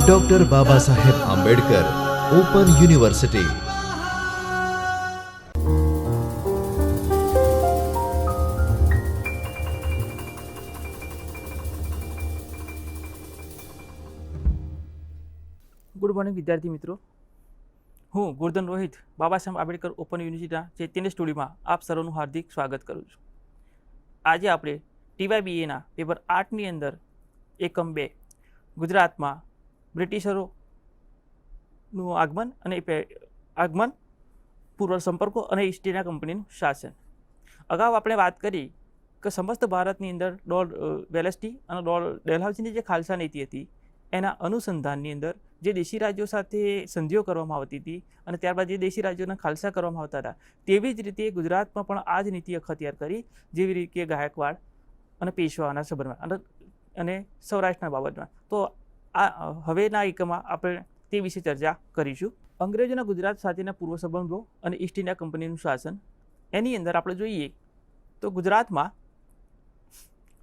Doctor Baba Saheb Ambedkar open university good morning વિદ્યાર્થી મિત્રો. હું ગોરધન રોહિત બાબા સાહેબ આંબેડકર ઓપન યુનિવર્સિટીના ચૈતન્ય સ્ટુડિયોમાં આપ સર્વનું હાર્દિક સ્વાગત કરું છું. આજે આપણે ટીવાયબીએના પેપર આર્ટની અંદર એકમ બે. ગુજરાતમાં બ્રિટિશરોનું આગમન અને આગમન પૂર્વ સંપર્કો અને ઈસ્ટ ઇન્ડિયા કંપનીનું શાસન. અગાઉ આપણે વાત કરી કે સમસ્ત ભારતની અંદર ડોલ વેલેસ્ટી અને ડોલ, ડેલહાઉસીની જે ખાલસા નીતિ હતી, એના અનુસંધાનની અંદર જે દેશી રાજ્યો સાથે સંધિઓ કરવામાં આવતી હતી અને ત્યારબાદ જે દેશી રાજ્યોના ખાલસા કરવામાં આવતા હતા, તેવી જ રીતે ગુજરાતમાં પણ આ જ નીતિ અખત્યાર કરી, જેવી રીતે ગાયકવાડ અને પેશવાના સંબંધમાં અને અને સૌરાષ્ટ્રના બાબતમાં. તો આ હવેના એકમાં આપણે તે વિશે ચર્ચા કરીશું. અંગ્રેજોના ગુજરાત સાથેના પૂર્વ સંબંધો અને ઈસ્ટ ઇન્ડિયા કંપનીનું શાસન. એની અંદર આપણે જોઈએ તો ગુજરાતમાં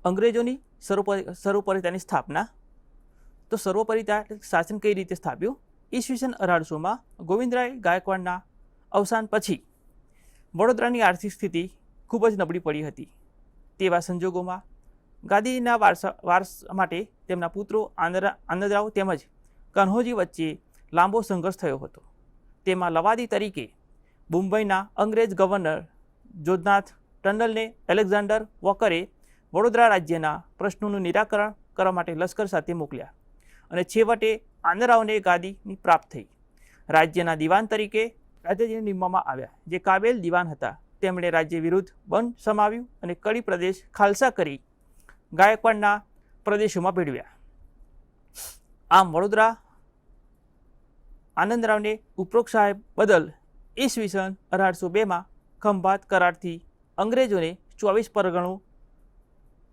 અંગ્રેજોની સર્વોપરી, સર્વોપરિતાની સ્થાપના. તો સર્વોપરિતા શાસન કઈ રીતે સ્થાપ્યું? ઈસવીસન અઢારસોમાં ગોવિંદરાય ગાયકવાડના અવસાન પછી વડોદરાની આર્થિક સ્થિતિ ખૂબ જ નબળી પડી હતી. તેવા સંજોગોમાં ગાદીના વારસા, વારસ માટે તેમના પુત્રો આનંદરા આનંદરાવ તેમજ કન્હોજી વચ્ચે લાંબો સંઘર્ષ થયો હતો. તેમાં લવાદી તરીકે મુંબઈના અંગ્રેજ ગવર્નર જોધનાથ ટંડલને એલેક્ઝાન્ડર વોકરે વડોદરા રાજ્યના પ્રશ્નોનું નિરાકરણ કરવા માટે લશ્કર સાથે મોકલ્યા અને છેવટે આંધરાવને ગાદીની પ્રાપ્ત થઈ. રાજ્યના દિવાન તરીકે રાજાજીને નિમવામાં આવ્યા. જે કાબેલ દિવાન હતા, તેમણે રાજ્ય વિરુદ્ધ બંધ સમાવ્યું અને કડી પ્રદેશ ખાલસા કરી ગાયકવાડના પ્રદેશોમાં ભેળવ્યા. આમ વડોદરા આનંદરાવને ઉપરોક્ત સાહેબ બદલ ઈસવીસન અઢારસો બેમાં ખંભાત કરારથી અંગ્રેજોને ચોવીસ પરગણું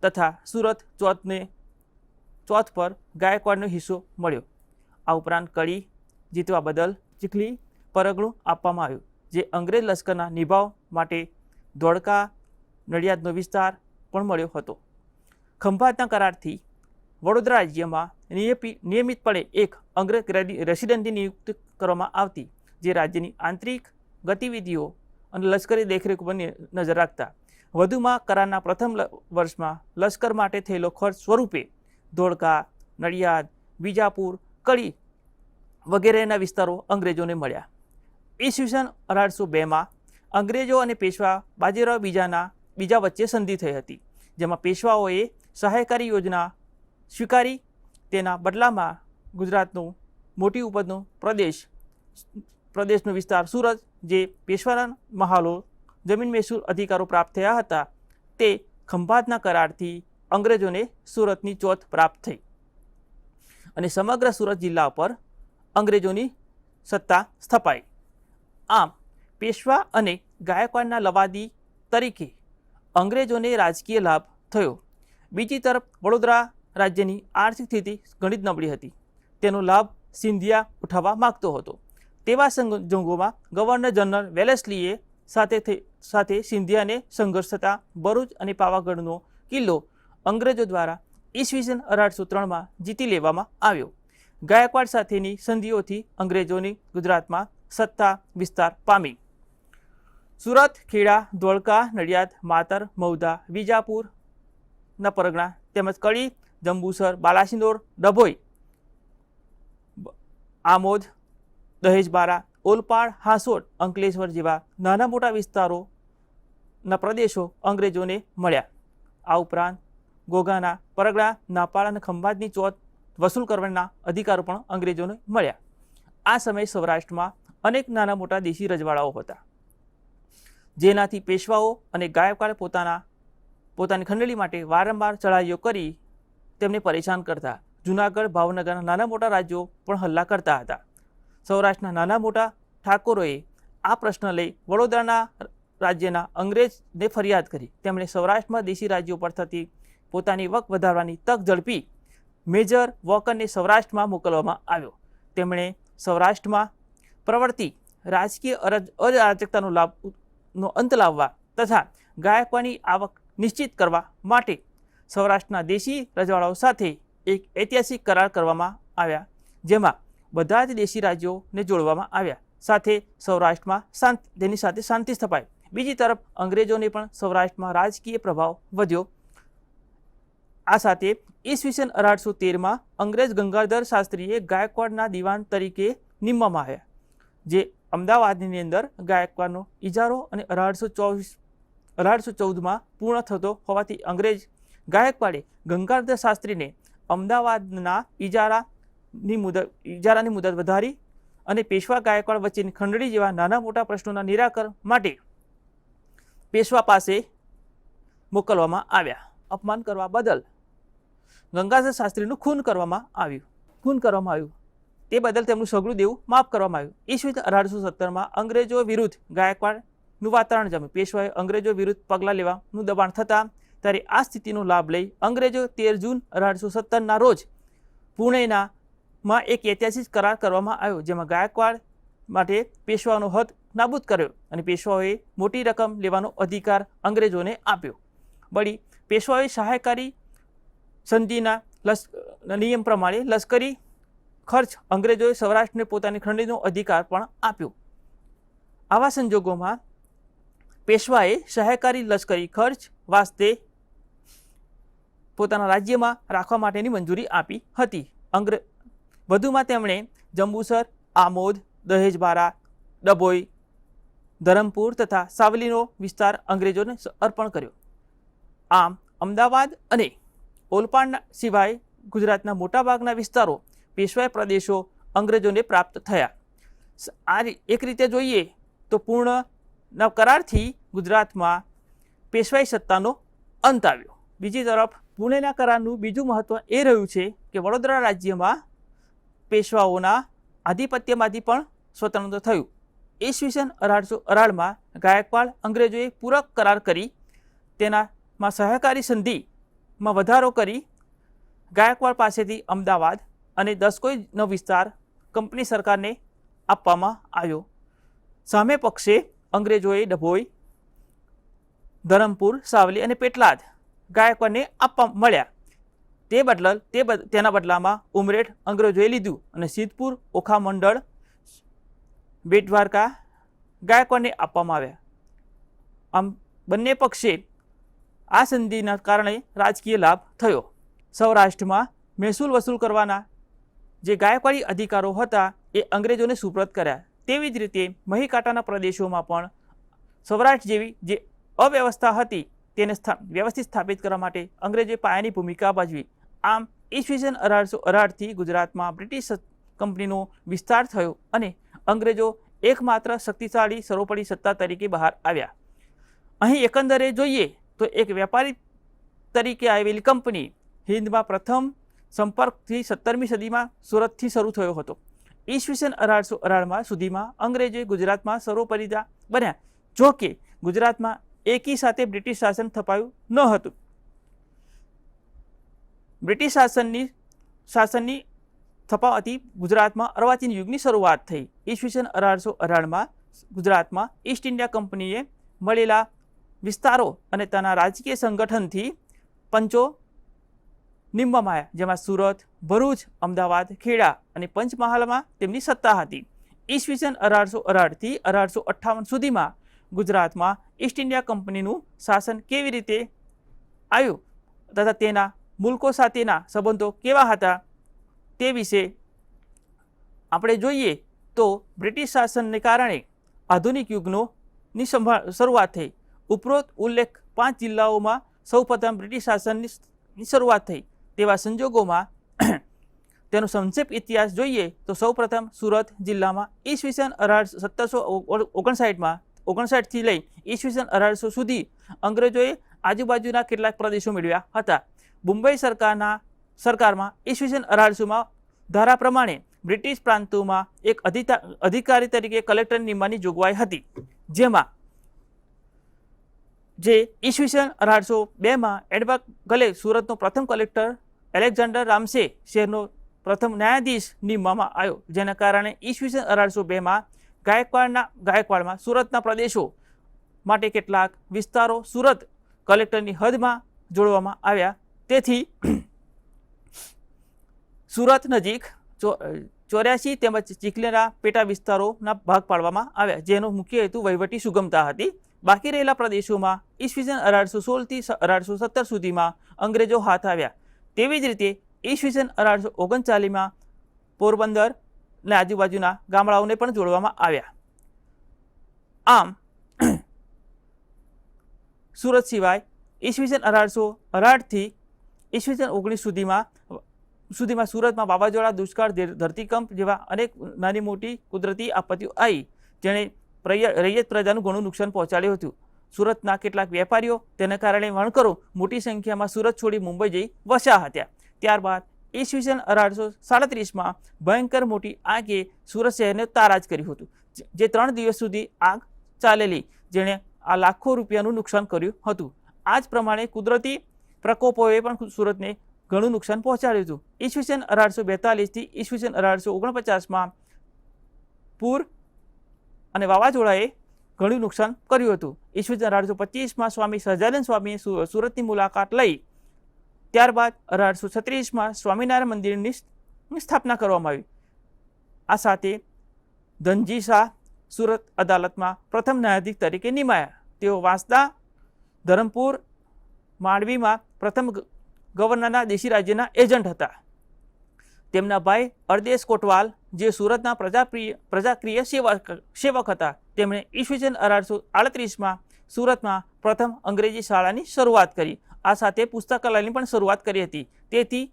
તથા સુરત ચોથને ચોથ પર ગાયકવાડનો હિસ્સો મળ્યો. આ ઉપરાંત કડી જીતવા બદલ ચીખલી પરગણું આપવામાં આવ્યું, જે અંગ્રેજ લશ્કરના નિભાવ માટે ધોળકા નડિયાદનો વિસ્તાર પણ મળ્યો હતો. ખંભાતના કરારથી વડોદરા રાજ્યમાં નિયમિતપણે એક અંગ્રેજ રેસિડેન્ટની નિયુક્ત કરવામાં આવતી, જે રાજ્યની આંતરિક ગતિવિધિઓ અને લશ્કરી દેખરેખ પર નજર રાખતા. વધુમાં કરારના પ્રથમ વર્ષમાં લશ્કર માટે થયેલો ખર્ચ સ્વરૂપે ધોળકા, નડિયાદ, બીજાપુર, કડી વગેરેના વિસ્તારો અંગ્રેજોને મળ્યા. ઈસવીસન અઢારસો બેમાં અંગ્રેજો અને પેશવા બાજીરાવ બીજાના, બીજા વચ્ચે સંધિ થઈ હતી, જેમાં પેશવાઓએ સહાયકારી યોજના સ્વીકારી તેના બદલામાં ગુજરાતનું મોટી ઉપજનો પ્રદેશ, પ્રદેશનો વિસ્તાર સુરત, જે પેશવાના મહાલો જમીન મહેસૂલ અધિકારો પ્રાપ્ત થયા હતા, તે ખંભાતના કરારથી અંગ્રેજોને સુરતની ચોથ પ્રાપ્ત થઈ. અને સમગ્ર સુરત જિલ્લા પર અંગ્રેજોની સત્તા સ્થપાઈ. આમ, પેશવા અને ગાયકવાડના લવાદી તરીકે અંગ્રેજોને રાજકીય લાભ થયો. બીજી તરફ વડોદરા રાજ્યની આર્થિક સ્થિતિ ઘણી જ નબળી હતી. તેનો લાભ સિંધિયા ઉઠાવવા માગતો હતો. તેવા સંજોગોમાં ગવર્નર જનરલ વેલેસલીએ સાથે સાથે સિંધિયાને સંઘર્ષ થતા ભરૂચ અને પાવાગઢનો કિલ્લો અંગ્રેજો દ્વારા ઈસવીસન અઢારસો ત્રણમાં જીતી લેવામાં આવ્યો. ગાયકવાડ સાથેની સંધિઓથી અંગ્રેજોની ગુજરાતમાં સત્તા વિસ્તાર પામી. સુરત, ખેડા ધોળકા નડિયાદ, માતર મૌધા વિજાપુરના પરગણા તેમજ કડી, જંબુસર બાલાસિનોર ડભોઈ, આમોદ, દહેજબારા, ઓલપાડ હાંસોડ અંકલેશ્વર જેવા નાના મોટા વિસ્તારોના પ્રદેશો અંગ્રેજોને મળ્યા. આ ઉપરાંત ગોગાના પરગડા નાપાળ અને ખંભાતની ચોથ વસૂલ કરવાના અધિકારો પણ અંગ્રેજોને મળ્યા. આ સમયે સૌરાષ્ટ્રમાં અનેક નાના મોટા દેશી રજવાડાઓ હતા. જેનાથી પેશવાઓ અને ગાયકવાડે પોતાના પોતાની ખંડણી માટે વારંવાર ચઢાઈઓ કરી તેમને પરેશાન કરતા. જૂનાગઢ, ભાવનગરના નાના મોટા રાજ્યો પણ હલ્લા કરતા હતા. સૌરાષ્ટ્રના નાના મોટા ઠાકોરોએ આ પ્રશ્ન લઈ વડોદરાના રાજ્યના અંગ્રેજને ફરિયાદ કરી. તેમણે સૌરાષ્ટ્રમાં દેશી રાજ્યો પર થતી પોતાની વક વધારવાની તક ઝડપી મેજર વોકરને સૌરાષ્ટ્રમાં મોકલવામાં આવ્યો. તેમણે સૌરાષ્ટ્રમાં પ્રવર્તી રાજકીય અરજ અરાજકતાનો લાભ નો અંત લાવવા તથા ગાયકવાની આવક નિશ્ચિત કરવા માટે સૌરાષ્ટ્રના દેશી રજવાડાઓ સાથે એક ઐતિહાસિક કરાર કરવામાં આવ્યા, જેમાં બધા જ દેશી રાજ્યોને જોડવામાં આવ્યા. સાથે સૌરાષ્ટ્રમાં શાંત, તેની સાથે શાંતિ સ્થપાઈ. બીજી તરફ અંગ્રેજોને પણ સૌરાષ્ટ્રમાં રાજકીય પ્રભાવ વધ્યો. આ સાથે ઈસવીસન અઢારસો તેરમાં અંગ્રેજ ગંગાધર શાસ્ત્રીએ ગાયકવાડના દિવાન તરીકે નિમવામાં આવ્યા, જે અમદાવાદની અંદર ગાયકવાડનો ઇજારો અને અઢારસો ચોવીસ અઢારસો ચૌદમાં પૂર્ણ થતો હોવાથી અંગ્રેજ ગાયકવાડે ગંગાધર શાસ્ત્રીને અમદાવાદના ઇજારાની મુદત ઇજારાની મુદત વધારી અને પેશવા ગાયકવાડ વચ્ચેની ખંડણી જેવા નાના મોટા પ્રશ્નોના નિરાકરણ માટે પેશવા પાસે મોકલવામાં આવ્યા. અપમાન કરવા બદલ ગંગાધર શાસ્ત્રીનું ખૂન કરવામાં આવ્યું. ખૂન કરવામાં આવ્યું. તે બદલ તેમનું સઘળું દેવું માફ કરવામાં આવ્યું. ઈસવી અઢારસો સત્તરમાં અંગ્રેજો વિરુદ્ધ ગાયકવાડનું વાતાવરણ જમ્યું પેશવાએ અંગ્રેજો વિરુદ્ધ પગલાં લેવાનું દબાણ થતાં ત્યારે આ સ્થિતિનો લાભ લઈ અંગ્રેજો તેર જૂન અઢારસો સત્તરના રોજ પુણેના માં એક ઐતિહાસિક કરાર કરવામાં આવ્યો, જેમાં ગાયકવાડ માટે પેશવાનો હદ નાબૂદ કર્યો અને પેશવાઓએ મોટી રકમ લેવાનો અધિકાર અંગ્રેજોને આપ્યો. વળી પેશવાઓએ સહાયકારી સંધિના લસ, નિયમ પ્રમાણે લશ્કરી ખર્ચ અંગ્રેજોએ સૌરાષ્ટ્રને પોતાની ખંડીનો અધિકાર પણ આપ્યો. આવા સંજોગોમાં પેશવાએ સહાયકારી લશ્કરી ખર્ચ વાસ્તે પોતાના રાજ્યમાં રાખવા માટેની મંજૂરી આપી હતી. અંગ્રે, વધુમાં તેમણે જંબુસર, આમોદ, દહેજબારા, ડભોઈ, ધરમપુર તથા સાવલીનો વિસ્તાર અંગ્રેજોને અર્પણ કર્યો. આમ, અમદાવાદ અને ઓલપાડ સિવાય ગુજરાતના મોટાભાગના વિસ્તારો પેશવાઈ પ્રદેશો અંગ્રેજોને પ્રાપ્ત થયા. આ એક રીતે જોઈએ તો પૂર્ણ કરારથી ગુજરાતમાં પેશવાઈ સત્તાનો અંત આવ્યો. બીજી તરફ પુણેના કરારનું બીજું મહત્ત્વ એ રહ્યું છે કે વડોદરા રાજ્યમાં પેશવાઓના આધિપત્યમાંથી પણ સ્વતંત્ર થયું. ઈસવીસન અઢારસો અઢારમાં ગાયકવાડ અંગ્રેજોએ પૂરક કરાર કરી, તેનામાં સહકારી સંધિમાં વધારો કરી, ગાયકવાડ પાસેથી અમદાવાદ અને દસકોઈનો વિસ્તાર કંપની સરકારને આપવામાં આવ્યો. સામે પક્ષે અંગ્રેજોએ ડભોઈ, ધરમપુર, સાવલી અને પેટલાદ ગાયકવાડને આપવા મળ્યા. તે બદલ, તે તેના બદલામાં ઉમરેઠ અંગ્રેજોએ લીધું અને સિદ્ધપુર, ઓખા મંડળ બેટ દ્વારકા ગાયકવાડને આપવામાં આવ્યા. આમ બંને પક્ષે આ સંધિના કારણે રાજકીય લાભ થયો. સૌરાષ્ટ્રમાં મહેસૂલ વસૂલ કરવાના જે ગાયકવાડી અધિકારો હતા એ અંગ્રેજોને સુપ્રત કર્યા. તેવી જ રીતે મહીકાંટાના પ્રદેશોમાં પણ સૌરાષ્ટ્ર જેવી જે અવ્યવસ્થા હતી તેને સ્થા, વ્યવસ્થિત સ્થાપિત કરવા માટે અંગ્રેજોએ પાયાની ભૂમિકા ભજવી. આમ, ઈસવીસન અઢારસો અઢારથી ગુજરાતમાં બ્રિટિશ કંપનીનો વિસ્તાર થયો અને અંગ્રેજો એકમાત્ર શક્તિશાળી સર્વોપરી સત્તા તરીકે બહાર આવ્યા. અહીં એકંદરે જોઈએ તો એક વેપારી તરીકે આવેલી કંપની હિન્દમાં પ્રથમ સંપર્કથી સત્તરમી સદીમાં સુરતથી શરૂ થયો હતો. ઈસવીસન અઢારસો અઢારમાં સુધીમાં અંગ્રેજોએ ગુજરાતમાં સર્વોપરિતા બન્યા, જો કે ગુજરાતમાં એકી સાથે બ્રિટિશ શાસન થપાયું ન હતું. બ્રિટિશ શાસનની શાસનની થપાવતી ગુજરાતમાં અર્વાચીન યુગની શરૂઆત થઈ. ઈસવીસન અઢારસો અઢારમાં ગુજરાતમાં ઈસ્ટ ઇન્ડિયા કંપનીએ મળેલા વિસ્તારો અને તેના રાજકીય સંગઠનથી પંચો નિમવામાં આવ્યા જેમાં સુરત ભરૂચ, અમદાવાદ, ખેડા અને પંચમહાલમાં તેમની સત્તા હતી. ઈસવીસન અઢારસો અઢારથી અઢારસો અઠ્ઠાવન સુધીમાં ગુજરાતમાં ઈસ્ટ ઇન્ડિયા કંપનીનું શાસન કેવી રીતે આવ્યું તથા તેના મુલકો સાથેના સંબંધો કેવા હતા તે વિશે આપણે જોઈએ તો બ્રિટિશ શાસનને કારણે આધુનિક યુગનો ની સંભાળ શરૂઆત થઈ ઉપરોક્ત ઉલ્લેખ પાંચ જિલ્લાઓમાં સૌપ્રથમ બ્રિટિશ શાસનની શરૂઆત થઈ. તેવા સંજોગોમાં તેનો સંક્ષિપ્ત ઇતિહાસ જોઈએ તો સૌપ્રથમ સુરત જિલ્લામાં ઈસવીસન અઢાર સત્તરસો ઓગણસાઠમાં, ઓગણસાઠથી લઈ ઈસવીસન અઢારસો સુધી અંગ્રેજોએ આજુબાજુના કેટલાક પ્રદેશો મેળવ્યા હતા. મુંબઈ સરકારના, સરકારમાં ઈસવીસન અઢારસોમાં ધારા પ્રમાણે બ્રિટિશ પ્રાંતોમાં એક અધિકારી તરીકે કલેક્ટર નિમવાની જોગવાઈ હતી. જેમાં, જે ઈસવીસન અઢારસો બેમાં એડવા ગલે સુરતનો પ્રથમ કલેક્ટર એલેક્ઝાન્ડર રામસે શહેરનો પ્રથમ ન્યાયાધીશ નિમવામાં આવ્યો, જેના કારણે ઈસવીસન અઢારસો બેમાં ગાયકવાડના, ગાયકવાડમાં સુરતના પ્રદેશો માટે કેટલાક વિસ્તારો સુરત કલેક્ટરની હદમાં જોડવામાં આવ્યા. તેથી સુરત નજીક ચોર્યાસી તેમજ ચીખલેરા પેટા વિસ્તારોના ભાગ પાડવામાં આવ્યા, જેનો મુખ્ય હેતુ વહીવટી સુગમતા હતી. બાકી રહેલા પ્રદેશોમાં ઈસવીસન અઢારસો સોળથી અઢારસો સત્તર સુધીમાં અંગ્રેજો હાથ આવ્યા. તેવી જ રીતે ઈસવીસન અઢારસો ઓગણચાલીસમાં પોરબંદર ને આજુબાજુના ગામડાઓને પણ જોડવામાં આવ્યા. આમ, સુરત સિવાય ઈસવીસન અઢારસો અઢારથી ઈસવીસન ઓગણીસ સુધીમાં સુધીમાં સુરતમાં વાવાઝોડા, દુષ્કાળ ધરતીકંપ જેવા અનેક નાની મોટી કુદરતી આપત્તિઓ આવી જેણે રૈયત પ્રજાનું ઘણું નુકસાન પહોંચાડ્યું હતું. સુરતના કેટલાક વેપારીઓ તેના કારણે વણકરો મોટી સંખ્યામાં સુરત છોડી મુંબઈ જઈ વસ્યા હતા. ત્યારબાદ ઈસવીસન અઢારસો સાડત્રીસમાં ભયંકર મોટી આગે સુરત શહેરને તારાજ કર્યું હતું, જે- ત્રણ દિવસ સુધી આગ ચાલેલી, જેણે આ લાખો રૂપિયાનું નુકસાન કર્યું હતું. આ જ પ્રમાણે કુદરતી પ્રકોપોએ પણ સુરતને ઘણું નુકસાન પહોંચાડ્યું હતું. ઈસવીસન અઢારસો બેતાલીસથી ઈસવીસન અઢારસો ઓગણપચાસમાં પૂર અને વાવાઝોડાએ ઘણું નુકસાન કર્યું હતું. ઈસવીસન અઢારસો પચીસમાં સ્વામી સહજાનંદ સ્વામીએ સુરતની મુલાકાત લઈ ત્યારબાદ અઢારસો છત્રીસમાં સ્વામિનારાયણ મંદિરની સ્થાપના કરવામાં આવી. આ સાથે ધનજી શાહ સુરત અદાલતમાં પ્રથમ ન્યાયાધીશ તરીકે નિમાયા. તેઓ વાંસદા, ધરમપુર, માંડવીમાં પ્રથમ ગવર્નરના દેશી રાજ્યના એજન્ટ હતા. તેમના ભાઈ અરદેશ કોટવાલ, જે સુરતના પ્રજાપ્રિય, પ્રજાક્રિય સેવક સેવક હતા. તેમણે ઈસવીસન અઢારસો આડત્રીસમાં સુરતમાં પ્રથમ અંગ્રેજી શાળાની શરૂઆત કરી. આ સાથે પુસ્તકાલયની પણ શરૂઆત કરી હતી. તેથી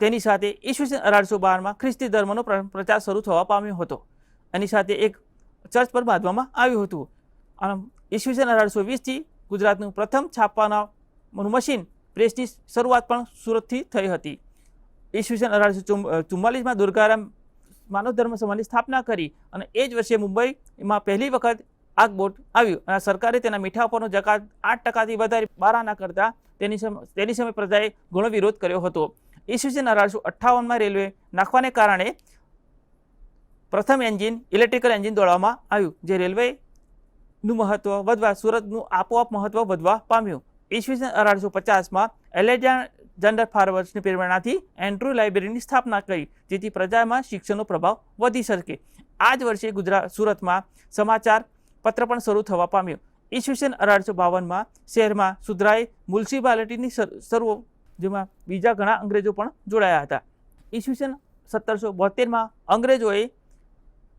તેની સાથે ઈસવીસન અઢારસો બારમાં ખ્રિસ્તી ધર્મનો પ્રચાર શરૂ થવા પામ્યો હતો. એની સાથે એક ચર્ચ પર બાંધવામાં આવ્યું હતું. આમ ઈસવીસન અઢારસો વીસથી ગુજરાતનું પ્રથમ છાપવાના મશીન પ્રેસની શરૂઆત પણ સુરતથી થઈ હતી. ઈસવીસન અઢારસો ચુમ્માલીસમાં દુર્ગારામ માનવ ધર્મ સમાજની સ્થાપના કરી અને એ જ વર્ષે મુંબઈમાં પહેલી વખત આગબોટ આવ્યું અને સરકારે તેના મીઠા ઉપરનો જકાત આઠ ટકાથી વધારે બાર આના કરતા તેની તેની સામે પ્રજાએ ઘણો વિરોધ કર્યો હતો. ઈસવીસન અઢારસો અઠ્ઠાવનમાં રેલવે નાખવાને કારણે પ્રથમ એન્જિન, ઇલેક્ટ્રિકલ એન્જિન દોડવામાં આવ્યું, જે રેલવેનું મહત્ત્વ વધવા સુરતનું આપોઆપ મહત્ત્વ વધવા પામ્યું. ઈસવીસન અઢારસો પચાસમાં એલેક્ઝાન્ડર ફાર્વર્સની પ્રેરણાથી એન્ડ્રુ લાઇબ્રેરીની સ્થાપના કરી, જેથી પ્રજામાં શિક્ષણનો પ્રભાવ વધી શકે. આ જ વર્ષે ગુજરાત સુરતમાં સમાચાર પત્ર પણ શરૂ થવા પામ્યું. ઈસવીસન અઢારસો બાવનમાં શહેરમાં સુધરાઈ મ્યુનિસિપાલિટીની શર- જેમાં બીજા ઘણા અંગ્રેજો પણ જોડાયા હતા. ઈસવીસન સત્તરસો બોતેરમાં અંગ્રેજોએ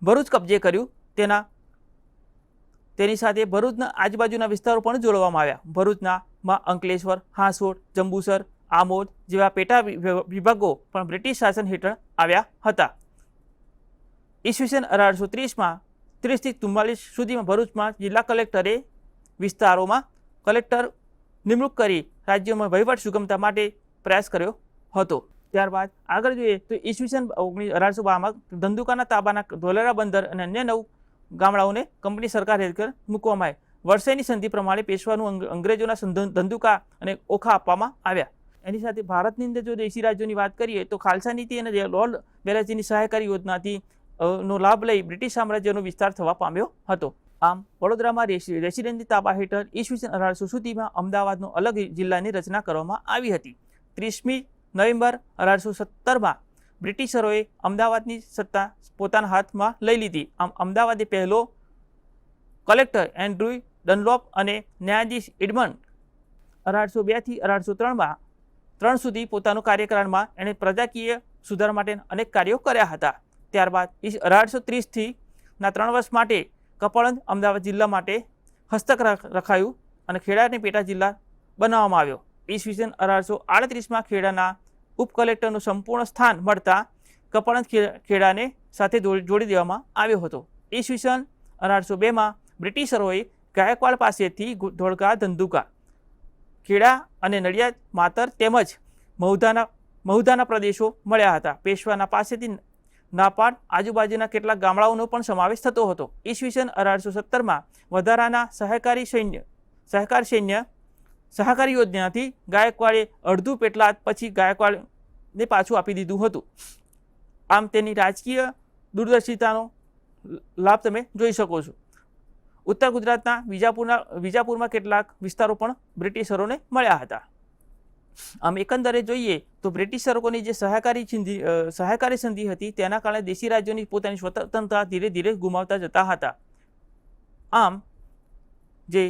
ભરૂચ કબજે કર્યું. તેના, તેની સાથે ભરૂચના આજુબાજુના વિસ્તારો પણ જોડવામાં આવ્યા. ભરૂચના માં અંકલેશ્વર હાંસોડ જંબુસર, આમોદ જેવા પેટા વિભાગો પણ બ્રિટિશ શાસન હેઠળ આવ્યા હતા. ઈસવીસન અઢારસો ત્રીસમાં ત્રીસથી ચુમ્માલીસ સુધીમાં ભરૂચમાં જિલ્લા કલેક્ટરે વિસ્તારોમાં કલેક્ટર નિમણૂક કરી રાજ્યોમાં વહીવટ સુગમતા માટે પ્રયાસ કર્યો હતો. ત્યારબાદ આગળ જોઈએ તો ઈસવીસન ઓગણીસ અઢારસો બારમાં ધંધુકાના તાબાના ધોલેરા બંદર અને અન્ય નવ ગામડાઓને કંપની સરકાર હેઠળ મૂકવામાં આવી. વર્ષેની સંધિ પ્રમાણે પેશવાનું અંગ્રેજોના ધંધુકા અને ઓખા આપવામાં આવ્યા. એની સાથે ભારતની અંદર જો દેશી રાજ્યોની વાત કરીએ તો ખાલસા નીતિ અને લોર્ડ બેરાજીની સહાયકારી યોજનાથી નો લાભ લઈ બ્રિટિશ સામ્રાજ્યનો વિસ્તાર થવા પામ્યો હતો. આમ, વડોદરામાં રેસી રેસિડેન્સી તાબા હેઠળ ઈસવીસન અઢારસો સુધીમાં અમદાવાદનો અલગ જિલ્લાની રચના કરવામાં આવી હતી. ત્રીસમી નવેમ્બર અઢારસો સત્તરમાં બ્રિટિશરોએ અમદાવાદની સત્તા પોતાના હાથમાં લઈ લીધી. આમ, અમદાવાદે પહેલો કલેક્ટર એન્ડ્રુ ડનલોપ અને ન્યાયાધીશ એડમંડ અઢારસો બેથી અઢારસો ત્રણમાં ત્રણ સુધી પોતાનો કાર્યકાળમાં એણે પ્રજાકીય સુધાર માટે અનેક કાર્યો કર્યા હતા. ત્યારબાદ અઢારસો ત્રીસથી ના ત્રણ વર્ષ માટે કપડંજ અમદાવાદ જિલ્લા માટે હસ્તક રખાયું અને ખેડાને પેટા જિલ્લા બનાવવામાં આવ્યો. ઈસવીસન અઢારસો આડત્રીસમાં ખેડાના ઉપ કલેક્ટરનું સંપૂર્ણ સ્થાન મળતા ખે- ખેડાને સાથે જોડી દેવામાં આવ્યો હતો. ઈસવીસન અઢારસો બેમાં બ્રિટિશરોએ ગાયકવાડ પાસેથી ધોળકા ધંધુકા, ખેડા અને નડિયાદ માતર તેમજ મહુધાના મહુધાના પ્રદેશો મળ્યા હતા. પેશવાના પાસેથી નાપાડ આજુબાજુના કેટલાક ગામડાઓનો પણ સમાવેશ થતો હતો. ઈસવીસન અઢારસો સત્તરમાં વધારાના સહકારી સૈન્ય, સહકાર સૈન્ય, સહકારી યોજનાથી ગાયકવાડે અડધું પેટલાદ પછી ગાયકવાડને પાછું આપી દીધું હતું. આમ તેની રાજકીય દૂરદર્શિતાનો લાભ તમે જોઈ શકો છો. ઉત્તર ગુજરાતના વિજાપુરના, વિજાપુરમાં કેટલાક વિસ્તારો પણ બ્રિટિશરોને મળ્યા હતા. આમ એકંદરે જોઈએ તો બ્રિટિશરોની જે સહકારી સંધિ સહકારી સંધિ હતી, તેના કારણે દેશી રાજ્યોની પોતાની સ્વતંત્રતા ધીરે ધીરે ગુમાવતા જતા હતા. આમ, જે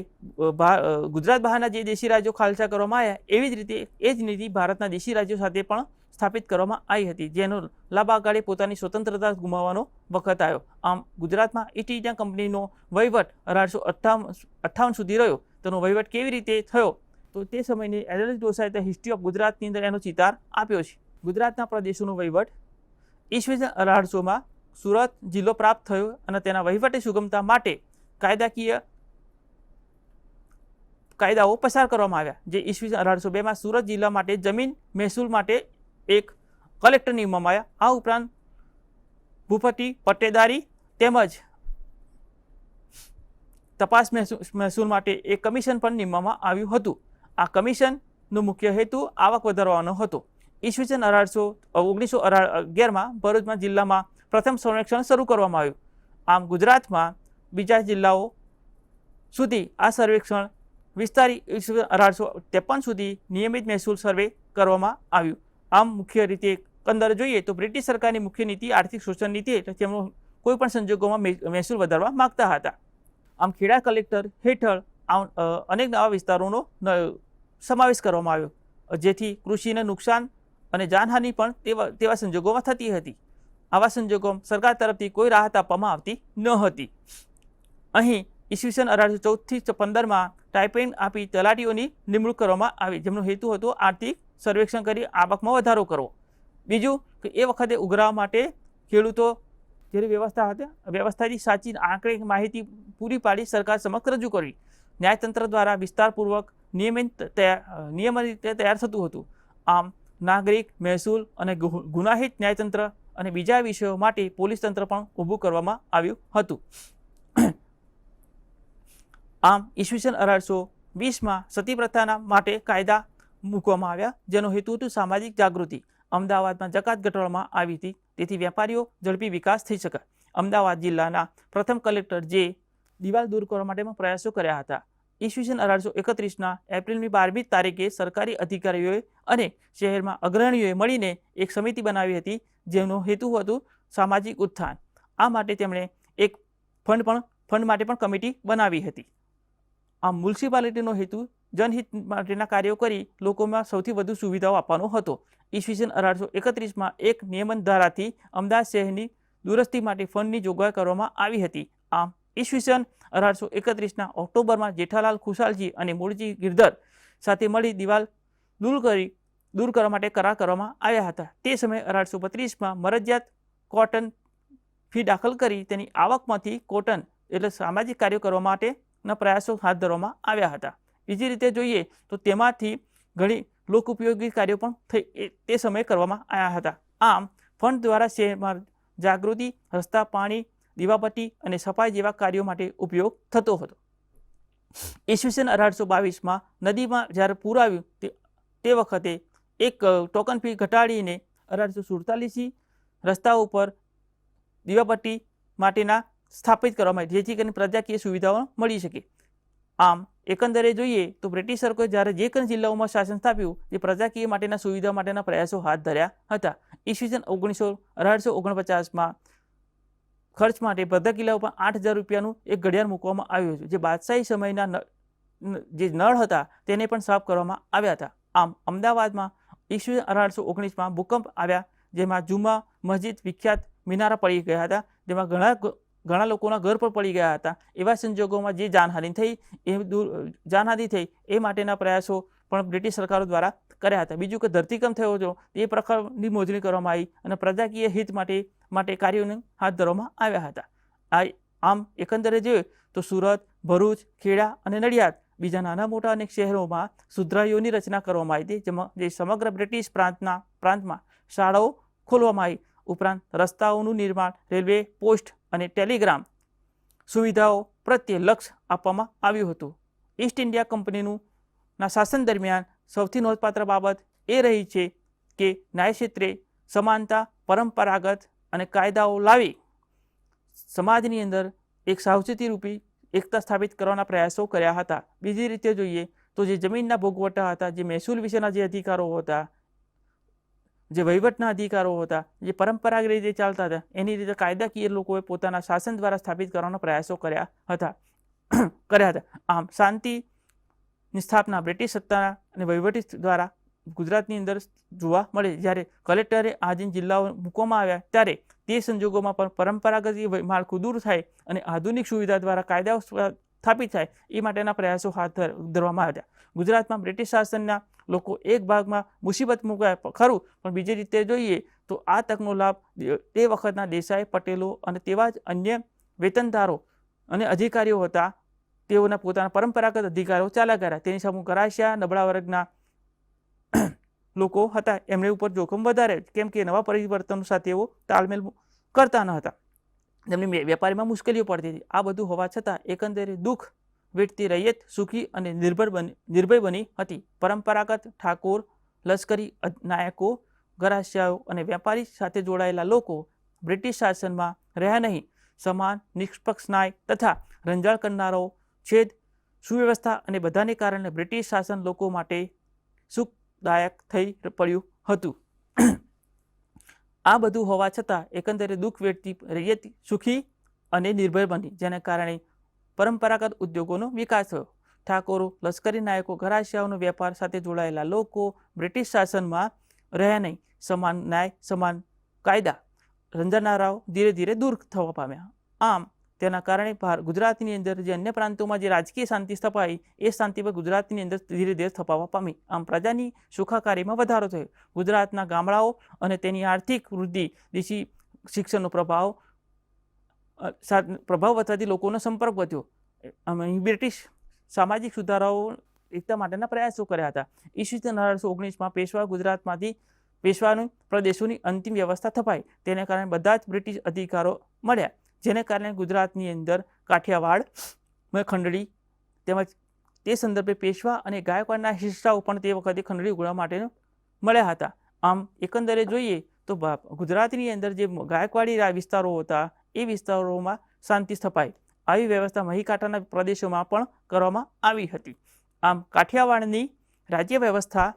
ગુજરાત બહારના જે દેશી રાજ્યો ખાલસા કરવામાં આવ્યા, એવી જ રીતે એ જ નીતિ ભારતના દેશી રાજ્યો સાથે પણ સ્થાપિત કરવામાં આવી હતી, જેનો લાભ આગાળે પોતાની સ્વતંત્રતા ગુમાવવાનો વખત આવ્યો. આમ, ગુજરાતમાં ઈસ્ટ ઇન્ડિયા કંપનીનો વહીવટ અઢારસો અઠ્ઠાવન અઠ્ઠાવન સુધી રહ્યો. તેનો વહીવટ કેવી રીતે થયો? તો તે સમયની એલ ડોસાએ ધ હિસ્ટ્રી ઓફ ગુજરાતની અંદર એનો ચિતાર આપ્યો છે. ગુજરાતના પ્રદેશોનો વહીવટ, ઈસવીસન અઢારસોમાં સુરત જિલ્લો પ્રાપ્ત થયો અને તેના વહીવટી સુગમતા માટે કાયદાકીય કાયદાઓ પસાર કરવામાં આવ્યા. જે ઈસવીસન અઢારસો બેમાં સુરત જિલ્લા માટે જમીન મહેસૂલ માટે એક કલેક્ટર નિમવામાં આવ્યા. આ ઉપરાંત ભૂપતિ પટ્ટેદારી તેમજ તપાસ મહેસૂ- મહેસૂલ માટે એક કમિશન પણ નિમવામાં આવ્યું હતું. આ કમિશનનો મુખ્ય હેતુ આવક વધારવાનો હતો. ઈસવીસન અઢારસો ઓગણીસો અગિયારમાં ભરૂચમાં જિલ્લામાં પ્રથમ સંરક્ષણ શરૂ કરવામાં આવ્યું. આમ ગુજરાતમાં બીજા જિલ્લાઓ સુધી આ સર્વેક્ષણ વિસ્તારી ઈસવીસન અઢારસો ત્રેપન સુધી નિયમિત મહેસૂલ સર્વે કરવામાં આવ્યું. આમ મુખ્ય રીતે અંદર જોઈએ તો બ્રિટિશ સરકારની મુખ્ય નીતિ, આર્થિક શોષણ નીતિ એટલે તેમનો કોઈ પણ સંજોગોમાં મહેસૂલ વધારવા માગતા હતા. આમ ખેડા કલેક્ટર હેઠળ અનેક નવા વિસ્તારોનો સમાવેશ કરવામાં આવ્યો. જેથી કૃષિને નુકસાન અને જાનહાનિ પણ તેવા તેવા સંજોગોમાં થતી હતી. આવા સંજોગોમાં સરકાર તરફથી કોઈ રાહત આપવામાં આવતી ન હતી. અહીં ઈસવીસન અઢારસો ચૌદથી પંદરમાં ટાઇપેન આપી તલાટીઓની નિમણૂક કરવામાં આવી, જેમનો હેતુ હતો આર્થિક સર્વેક્ષણ કરી આવકમાં વધારો કરવો. બીજું કે એ વખતે ઉઘરાવા માટે ખેડૂતો જેની વ્યવસ્થા હતી, વ્યવસ્થાથી સાચી આંકડે માહિતી પૂરી પાડી સરકાર સમક્ષ રજૂ કરવી ન્યાયતંત્ર દ્વારા વિસ્તારપૂર્વક નિયમિત નિયમિત રીતે તૈયાર થતું હતું. આમ, નાગરિક, મહેસૂલ અને ગુનાહિત ન્યાયતંત્ર અને બીજા વિષયો માટે પોલીસ તંત્ર પણ ઊભું કરવામાં આવ્યું હતું. આમ, ઈસવીસન અઢારસો વીસમાં સતી પ્રથાના માટે કાયદા મૂકવામાં આવ્યા, જેનો હેતુ હતું સામાજિક જાગૃતિ. અમદાવાદમાં જકાત ઘટાડવામાં આવી હતી, તેથી વેપારીઓ ઝડપી વિકાસ થઈ શકે અમદાવાદ જિલ્લાના પ્રથમ કલેક્ટર જે દિવાલ દૂર કરવા માટેમાં પ્રયાસો કર્યા હતા. ઈસવીસન અઢારસો એકત્રીસના એપ્રિલની બારમી તારીખે સરકારી અધિકારીઓએ અને શહેરમાં અગ્રણીઓએ મળીને એક સમિતિ બનાવી હતી, જેનો હેતુ હતું સામાજિક ઉત્થાન. આ માટે તેમણે એક ફંડ પણ, ફંડ માટે પણ કમિટી બનાવી હતી. આ મ્યુનિસિપાલિટીનો હેતુ જનહિત માટેના કાર્યો કરી લોકોમાં સૌથી વધુ સુવિધાઓ આપવાનો હતો. ઈસવીસન અઢારસો એકત્રીસમાં એક નિયમન ધારાથી અમદાવાદ શહેરની દુરસ્તી માટે ફંડની જોગવાઈ કરવામાં આવી હતી. આમ ઈસવીસન અઢારસો એકત્રીસના ઓક્ટોબરમાં જેઠાલાલ ખુશાલજી અને મૂળજી ગિરધર સાથે મળી દિવાલ દૂર કરી, દૂર કરવા માટે કરાર કરવામાં આવ્યા હતા. તે સમયે અઢારસો બત્રીસમાં મરજિયાત કોટન ફી દાખલ કરી તેની આવકમાંથી કોટન એટલે સામાજિક કાર્યો કરવા માટેના પ્રયાસો હાથ ધરવામાં આવ્યા હતા. બીજી રીતે જોઈએ તો તેમાંથી ઘણી લોક ઉપયોગી કાર્યો પણ થઈ તે સમયે કરવામાં આવ્યા હતા. આમ, ફંડ દ્વારા શહેરમાં જાગૃતિ, રસ્તા, પાણી દીવાબત્તી અને સફાઈ જેવા કાર્યો માટે ઉપયોગ થતો હતો. ઈસવીસન અઢારસો બાવીસમાં નદીમાં જ્યારે પૂર આવ્યું તે તે વખતે એક ટોકન ફી ઘટાડીને અઢારસો સુડતાલીસથી રસ્તા ઉપર દીવાપટ્ટી માટેના સ્થાપિત કરવામાં આવી, જેથી કરીને પ્રજાકીય સુવિધાઓ મળી શકે. આમ, એકંદરે જોઈએ તો બ્રિટિશ સરકારે જ્યારે જે કંઈ જિલ્લાઓમાં શાસન સ્થાપ્યું, તે પ્રજાકીય માટેના સુવિધા માટેના પ્રયાસો હાથ ધર્યા હતા. ઈસવીસન ઓગણીસો, અઢારસો ઓગણપચાસમાં ખર્ચ માટે બધા કિલ્લાઓ પર આઠ હજાર રૂપિયાનું એક ઘડિયાળ મૂકવામાં આવ્યું હતું, જે બાદશાહી સમયના જે નળ હતા તેને પણ સાફ કરવામાં આવ્યા હતા. આમ અમદાવાદમાં ઈસવીસન અઢારસો ઓગણીસમાં ભૂકંપ આવ્યા, જેમાં જુમા મસ્જિદ વિખ્યાત મિનારા પડી ગયા હતા, જેમાં ઘણા ઘણા લોકોના ઘર પર પડી ગયા હતા. એવા સંજોગોમાં જે જાનહાનિ થઈ, એ દૂર, જાનહાનિ થઈ, એ માટેના પ્રયાસો પણ બ્રિટિશ સરકારો દ્વારા કર્યા હતા. બીજું કે ધરતીકંપ થયો હતો એ પ્રકારની મોજણી કરવામાં આવી અને પ્રજાકીય હિત માટે માટે કાર્યોને હાથ ધરવામાં આવ્યા હતા. આ આમ એકંદરે જોઈએ તો સુરત, ભરૂચ, ખેડા અને નડિયાદ બીજા નાના મોટા અનેક શહેરોમાં સુધરાઈઓની રચના કરવામાં આવી હતી, જેમાં જે સમગ્ર બ્રિટિશ પ્રાંતના પ્રાંતમાં શાળાઓ ખોલવામાં આવી. ઉપરાંત રસ્તાઓનું નિર્માણ, રેલવે, પોસ્ટ અને ટેલિગ્રામ સુવિધાઓ પ્રત્યે લક્ષ આપવામાં આવ્યું હતું. ઈસ્ટ ઇન્ડિયા કંપનીનું ના શાસન દરમિયાન સૌથી નોંધપાત્ર બાબત એ રહી છે કે ન્યાય ક્ષેત્રે સમાનતા, પરંપરાગત અને કાયદાઓ લાવી સમાજની અંદર એક સાવચેતી રૂપી એકતા સ્થાપિત કરવાના પ્રયાસો કર્યા હતા. બીજી રીતે જોઈએ તો જે જમીનના ભોગવટા હતા, જે મહેસૂલ વિશેના જે અધિકારો હતા, જે વહીવટના અધિકારો હતા, જે પરંપરાગત રીતે ચાલતા હતા, એની રીતે કાયદાકીય લોકોએ પોતાના શાસન દ્વારા સ્થાપિત કરવાના પ્રયાસો કર્યા હતા. કર્યા હતા. આમ શાંતિની સ્થાપના બ્રિટિશ સત્તા અને વહીવટી દ્વારા ગુજરાતની અંદર જોવા મળે. જ્યારે કલેક્ટરે આધીન જિલ્લાઓ મૂકવામાં આવ્યા ત્યારે તે સંજોગોમાં પણ પરંપરાગત માળખું દૂર થાય અને આધુનિક સુવિધા દ્વારા કાયદાઓ સ્થાપિત થાય એ માટેના પ્રયાસો હાથ ધર- ધરવામાં આવ્યા. ગુજરાતમાં બ્રિટિશ શાસનના લોકો એક ભાગમાં મુસીબત મુકાય ખરું, પણ બીજી રીતે જોઈએ તો આ તકનો લાભ તે વખતના દેસાઈ, પટેલો અને તેવા જ અન્ય વેતનદારો અને અધિકારીઓ હતા. તેઓના પોતાના પરંપરાગત અધિકારો ચાલ્યા કર્યા તેની સામે કરાશિયા નબળા વર્ગના લોકો હતા. એમને ઉપર જોખમ વધારે, કેમ કે નવા પરિવર્તનો સાથે તેઓ તાલમેલ કરતા ન હતા. તેમની વેપારીમાં મુશ્કેલીઓ પડતી હતી. આ બધું હોવા છતાં એકંદરે દુઃખ વેઠતી રૈયત સુખી અને નિર્ભર બની, નિર્ભય બની હતી. પરંપરાગત ઠાકોર, લશ્કરી નાયકો, ગરાસિયાઓ અને વેપારી સાથે જોડાયેલા લોકો બ્રિટિશ શાસનમાં રહ્યા નહીં. સમાન, નિષ્પક્ષ ન્યાય તથા રંજાળ કરનારો છેદ, સુવ્યવસ્થા અને બધાને કારણે બ્રિટિશ શાસન લોકો માટે સુખદાયક થઈ પડ્યું હતું. આ બધું હોવા છતાં એકંદરે દુઃખ વેઠતી રૈયત સુખી અને નિર્ભય બની, જેના કારણે પરંપરાગત ઉદ્યોગોનો વિકાસ થયો. ઠાકોરો, લશ્કરી નાયકો, ઘરાશિયાઓનો વેપાર સાથે જોડાયેલા લોકો બ્રિટિશ શાસનમાં રહ્યા નહીં. સમાન ન્યાય, સમાન કાયદા. રંજાનારાઓ ધીરે ધીરે દૂર થવા પામ્યા. આમ તેના કારણે ગુજરાતની અંદર જે અન્ય પ્રાંતોમાં જે રાજકીય શાંતિ સ્થપાઈ, એ શાંતિ પર ગુજરાતની અંદર ધીરે ધીરે સ્થપાવા પામી. આમ પ્રજાની સુખાકારીમાં વધારો થયો. ગુજરાતના ગામડાઓ અને તેની આર્થિક વૃદ્ધિ, દેશી શિક્ષણનો પ્રભાવ પ્રભાવ વધવાથી લોકોનો સંપર્ક વધ્યો. આમ બ્રિટિશ સામાજિક સુધારાઓ એકતા માટેના પ્રયાસો કર્યા હતા. ઈસવીસન અઢારસો ઓગણીસમાં પેશવા ગુજરાતમાંથી પેશવાનું પ્રદેશોની અંતિમ વ્યવસ્થા થપાઈ તેને કારણે બધા જ બ્રિટિશ અધિકારો મળ્યા. જેને કારણે ગુજરાતની અંદર કાઠિયાવાડ ખંડણી તેમજ તે સંદર્ભે પેશવા અને ગાયકવાડના હિસ્સાઓ પણ તે વખતે ખંડળી ઉગડવા માટે મળ્યા હતા. આમ એકંદરે જોઈએ તો ગુજરાતની અંદર જે ગાયકવાડી વિસ્તારો હતા, એ વિસ્તારોમાં શાંતિ સ્થપાઈ. આવી વ્યવસ્થા મહીકાંઠાના પ્રદેશોમાં પણ કરવામાં આવી હતી. આમ કાઠિયાવાડની રાજ્ય વ્યવસ્થા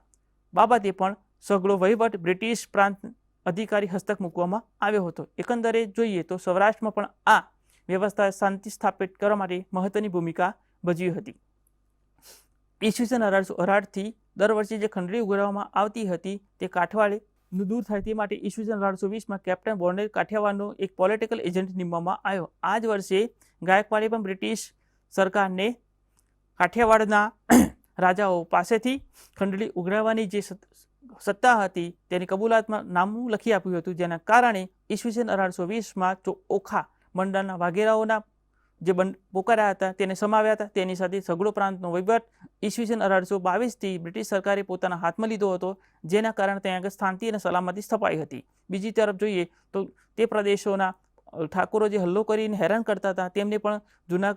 બાબતે પણ સઘળો વહીવટ બ્રિટિશ પ્રાંત અધિકારી હસ્તક મૂકવામાં આવ્યો હતો. એકંદરે જોઈએ તો સૌરાષ્ટ્રમાં પણ આ વ્યવસ્થા શાંતિ સ્થાપિત કરવા માટે મહત્વની ભૂમિકા ભજવી હતી. ઈસવીસન અઢારસો અઢારથી દર વર્ષે જે ખંડણી ઉગાડવામાં આવતી હતી તે કાઠવાડે દૂર થાય તે માટે ઈસવીસન અઢારસો વીસમાં કેપ્ટન બોર્ને કાઠિયાવાડનો એક પોલિટિકલ એજન્ટ નિમવામાં આવ્યો. આ જ વર્ષે ગાયકવાડે પણ બ્રિટિશ સરકારને કાઠિયાવાડના રાજાઓ પાસેથી ખંડણી ઉઘરાવવાની જે સત્તા હતી, તેની કબૂલાતમાં નામું લખી આપ્યું હતું, જેના કારણે ઈસવીસન અઢારસો વીસમાં જો ઓખા મંડળના વાઘેરાઓના જે પોકાર્યા હતા, તેને સમાવ્યા હતા, તેની સાથે સઘળો પ્રાંતનો વહીવટ ઈસવીસન અઢારસો બાવીસથી બ્રિટિશ સરકારે પોતાના હાથમાં લીધો હતો, જેના કારણે ત્યાં આગળ શાંતિ અને સલામતી સ્થપાઈ હતી. બીજી તરફ જોઈએ તો તે પ્રદેશોના ઠાકોરો જે હલ્લો કરીને હેરાન કરતા હતા, તેમને પણ જૂના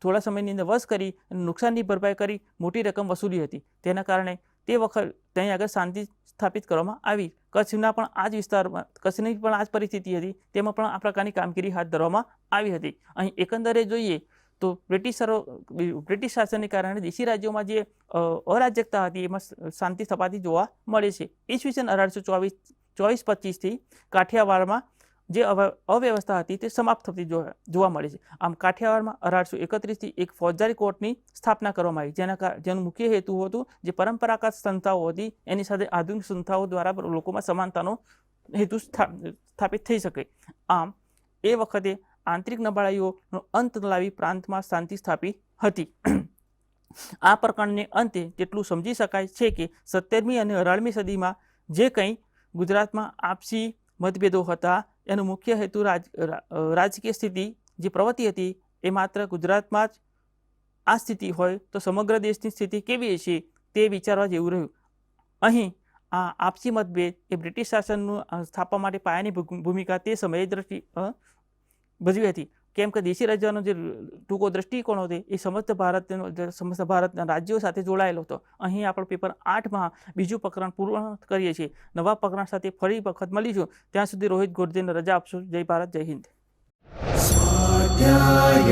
થોડા સમયની અંદર વશ કરી નુકસાનની ભરપાઈ કરી, મોટી રકમ વસૂલી હતી. તેના કારણે તે વખત ત્યાં આગળ શાંતિ સ્થાપિત કરવામાં આવી. કચ્છના પણ આ જ વિસ્તારમાં, કચ્છની પણ આ જ પરિસ્થિતિ હતી. તેમાં પણ આ પ્રકારની કામગીરી હાથ ધરવામાં આવી હતી. અહીં એકંદરે જોઈએ તો બ્રિટિશરો, બ્રિટિશ શાસનને કારણે દેશી રાજ્યોમાં જે અરાજકતા હતી એમાં શાંતિ સ્થપાતી જોવા મળે છે. ઈસવીસન અઢારસો ચોવીસ ચોવીસ પચીસથી કાઠિયાવાડમાં જે અવ- અવ્યવસ્થા હતી તે સમાપ્ત થતી જોવા મળે છે. આમ કાઠિયાવાડમાં અઢારસો એકત્રીસથી એક ફોજદારી કોર્ટની સ્થાપના કરવામાં આવી, જેના જેનું મુખ્ય હેતુ હતું જે પરંપરાગત સંસ્થાઓ હતી, એની સાથે આધુનિક સંસ્થાઓ દ્વારા લોકોમાં સમાનતાનો હેતુ સ્થા- સ્થાપિત થઈ શકે. આમ, એ વખતે આંતરિક નબળાઈઓનો અંત લાવી પ્રાંતમાં શાંતિ સ્થાપી હતી. આ પ્રકરણને અંતે તેટલું સમજી શકાય છે કે સત્તરમી અને અઢારમી સદીમાં જે કંઈ ગુજરાતમાં આપસી મતભેદો હતા એનો મુખ્ય હેતુ રાજ રાજકીય સ્થિતિ જે પ્રવૃત્તિ હતી એ માત્ર ગુજરાતમાં જ આ સ્થિતિ હોય તો સમગ્ર દેશની સ્થિતિ કેવી હશે તે વિચારવા જેવું રહ્યું. અહીં આ આપસી મતભેદ એ બ્રિટિશ શાસનનું સ્થાપવા માટે પાયાની ભૂમિકા તે સમયે દ્રષ્ટિ ભજવી હતી. કેમ કે દેશી રાજાનો જે ટૂંકો દૃષ્ટિકોણ હતો, એ સમસ્ત ભારત સમસ્ત ભારતના રાજ્યો સાથે જોડાયેલો હતો. અહીં આપણો પેપર આઠમાં બીજું પ્રકરણ પૂર્ણ કરીએ છીએ. નવા પ્રકરણ સાથે ફરી વખત મળીશું. ત્યાં સુધી રોહિત ગોરધેને રજા આપશું. જય ભારત, જય હિન્દ. સ્વાધ્યાય